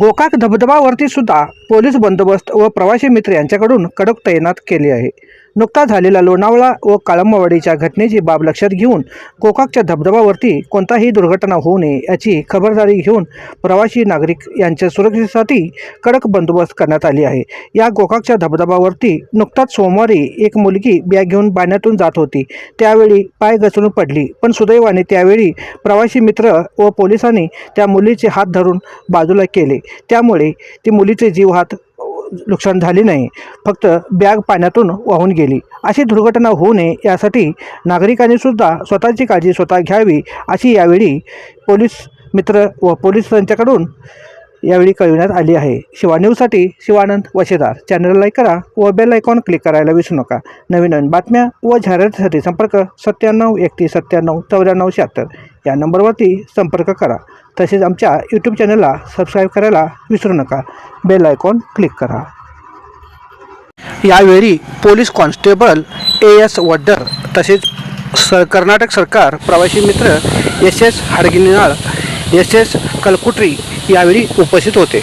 गोकाक धबधबावरती सुद्धा पोलीस बंदोबस्त व प्रवासी मित्र यांच्याकडून कडक तैनात केली आहे. नुकताच झालेला लोणावळा व काळंबवाडीच्या घटनेची बाब लक्षात घेऊन गोकाकच्या धबधबावरती कोणताही दुर्घटना होऊ नये याची खबरदारी घेऊन प्रवासी नागरिक यांच्या सुरक्षेसाठी कडक बंदोबस्त करण्यात आली आहे. या गोकाकच्या धबधबावरती नुकताच सोमवारी एक मुलगी बॅग घेऊन पाण्यातून जात होती. त्यावेळी पाय घसरून पडली पण सुदैवाने त्यावेळी प्रवासी मित्र व पोलिसांनी त्या मुलीचे हात धरून बाजूला केले. त्यामुळे ती मुलीचे जीव हात नुकसान झाले नाही. फक्त बॅग पाण्यातून वाहून गेली. अशी दुर्घटना होऊ नये यासाठी नागरिकांनी सुद्धा स्वतःची काळजी स्वतः घ्यावी अशी यावेळी पोलीस मित्र व पोलिसांच्याकडून यावेळी कळविण्यात आली आहे. शिवा न्यूजसाठी शिवानंद वशेदार. चॅनल लाईक करा व बेल आयकॉन क्लिक करायला विसरू नका. नवीन नवीन बातम्या व जाहिरातीसाठी संपर्क सत्त्याण्णव एकतीस सत्त्याण्णव चौऱ्याण्णव शहात्तर या नंबरवरती संपर्क करा. तसेच आमच्या यूट्यूब चॅनलला सबस्क्राईब करायला विसरू नका. बेल आयकॉन क्लिक करा. यावेळी police constable A S Waddar तसेच स कर्नाटक सरकार प्रवासी मित्र S S Hadginal S S Kalkutri यावेळी उपस्थित होते.